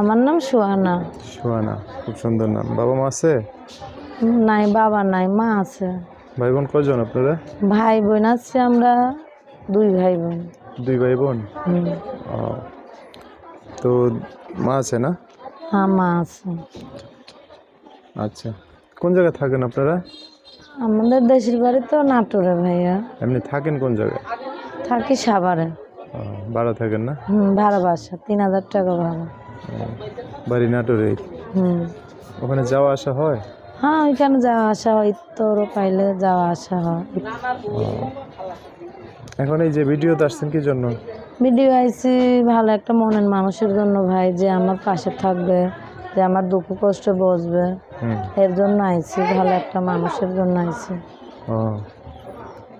আমার নাম সুহানা সোহানা খুব সুন্দর নাম। বাবা মা আছে? নাই বাবা নাই মা আছে। ভাই বোন কজন আপনারা? ভাই বোন আছে আমরা দুই ভাই বোন দুই ভাই বোন। তো মা আছে না? হ্যাঁ মা আছে। আচ্ছা কোন জায়গায় থাকেন আপনারা? আমাদের দেশের বাড়ি তো নাটোরে ভাইয়া। এমনি থাকেন কোন জায়গায়? থাকি সাভারে। ভাড়া থাকেন না? হুম ভাড়া বাসা তিন হাজার টাকা ভাড়া। বাড়ি নাটোরে হুম। ওখানে যাওয়া আসা হয়? হ্যাঁ ওইখানে যাওয়া আসা হয় তোরও পাইলে যাওয়া আসা হয়। এখন এই যে ভিডিওতে আসছেন কি জন্য? ভিডিও আইসি ভালো একটা মনের মানুষের জন্য ভাই যে আমার পাশে থাকবে যে আমার দুঃখ কষ্ট বসবে। এর জন্য আইছি ভালো একটা মানুষের জন্য আইছি। ও।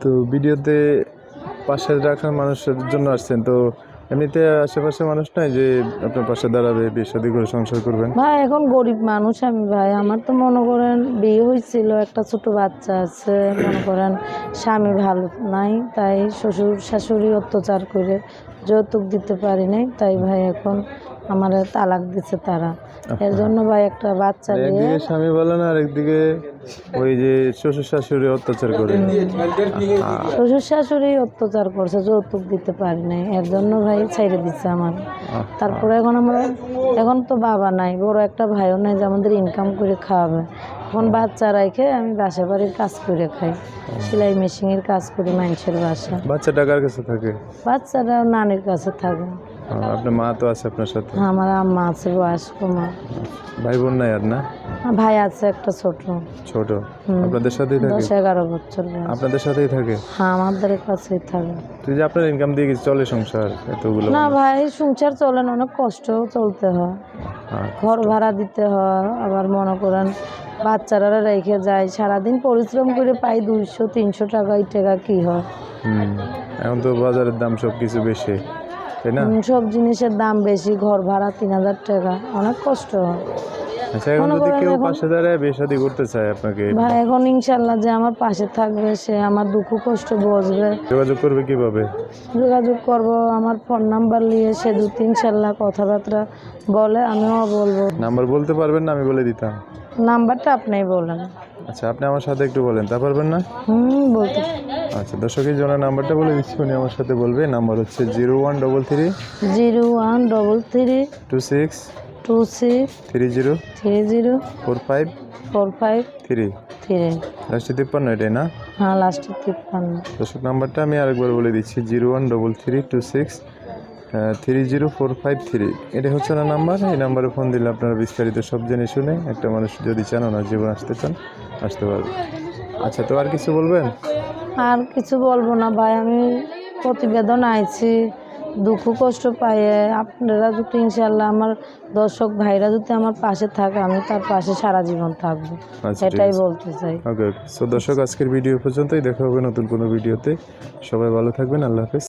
তো ভিডিওতে পাশে রাখার মানুষের জন্য আসছেন তো এমনিতে আশেপাশে মানুষ নাই যে আপনার পাশে দাঁড়াবে, বিয়ে শাদী করে সংসার করবেন? ভাই, এখন গরিব মানুষ আমি, ভাই। আমার তো মনে করেন বিয়ে হয়েছিল একটা ছোট বাচ্চা আছে, মনে করেন স্বামী ভালো নাই, তাই শ্বশুর শাশুড়ি অত্যাচার করে যৌতুক দিতে পারি নাই, তাই ভাই এখন আমার তালাক দিছে তারা। এর জন্য ভাই একটা বাচ্চা নিয়ে একদিকে স্বামী বলে না আর একদিকে ওই যে শ্বশুর শাশুড়ি অত্যাচার করে। শ্বশুর শাশুড়ি অত্যাচার করছে যৌতুক দিতে পারি নাই। এর জন্য ভাই ছেড়ে দিচ্ছে আমার। তারপরে এখন আমরা এখন তো বাবা নাই বড় একটা ভাইও নাই যে আমাদের ইনকাম করে খাওয়াবে। এখন বাচ্চা রেখে আমি বাসা বাড়ির কাজ করে খাই। সেলাই মেশিনের কাজ করি মানুষের বাসা বাচ্চা টাকার কাছে থাকে? বাচ্চারা নানির কাছে থাকে। আপনার মা তো আছে আপনার সাথে? আমার আম্মা আছে বয়স্ক মা। ভাই বোন নাই আর না? আর ভাই আছে একটা ছোট। ছোট? আপনাদের সাথেই থাকে? দশ এগারো বছর আপনাদের সাথেই থাকে? হ্যাঁ আমাদের কাছেই থাকে। তুই যে আপনার ইনকাম দিয়ে কি চলে সংসার এতগুলো না ভাই সংসার চলে না অনেক কষ্টও চলতে হয়। হ্যাঁ। ঘর ভাড়া দিতে হয় আবার মনে করেন বাচ্চারা রেখে যায়। সারাদিন পরিশ্রম করে পাই দুইশো তিনশো টাকা এই টাকা কি হয়? এখন তো বাজারের দাম সব কিছু বেশি। তাই না? সব জিনিসের দাম বেশি ঘর ভাড়া তিন হাজার টাকা। অনেক কষ্ট হয়। আচ্ছা এখন যদি কেউ পাশে দাঁড়ায় বিয়ে করতে চায় আপনাকে ভাই এখন যে আমার পাশে থাকবে সে আমার দুঃখ কষ্ট বুঝবে। যোগাযোগ করবে কীভাবে? যোগাযোগ করব আমার ফোন নাম্বার নিয়ে সে দু কথাবার্তা বলে আমিও বলব। নাম্বার বলতে পারবেন না আমি বলে দিতাম। নাম্বারটা আপনিই বলেন। আচ্ছা আপনি আমার সাথে একটু বলেন তা পারবেন না? হুম বলতে। আচ্ছা দর্শকের জন্য নাম্বারটা বলে দিচ্ছি উনি আমার সাথে বলবে। নাম্বার হচ্ছে zero one double three zero one double three two six two six three zero three zero four five four five three. Three. লাস্টে তিপ্পান্ন এটাই না? হ্যাঁ লাস্টে তিপ্পান্ন। দর্শক নাম্বারটা আমি আরেকবার বলে দিচ্ছি zero one double three two six three zero four five three. এটা হচ্ছে না নাম্বার এই নাম্বারে ফোন দিলে আপনারা বিস্তারিত সব জেনে শুনে একটা মানুষ যদি চান ওনার জীবন আসতে চান আসতে পারবে। আচ্ছা তো আর কিছু বলবেন? আর কিছু বলব না ভাই আমি প্রতিবেদন আইছি দুঃখ কষ্ট পাইয়ে আপনারা যদি ইনশাল্লাহ আমার দর্শক ভাইরা যদি আমার পাশে থাকে আমি তার পাশে সারা জীবন থাকব। আচ্ছা এটাই আছে। বলতে চাই। ওকে ওকে সো দর্শক আজকের ভিডিও পর্যন্তই। দেখা হবে নতুন কোনো ভিডিওতে। সবাই ভালো থাকবেন। আল্লাহ হাফেজ।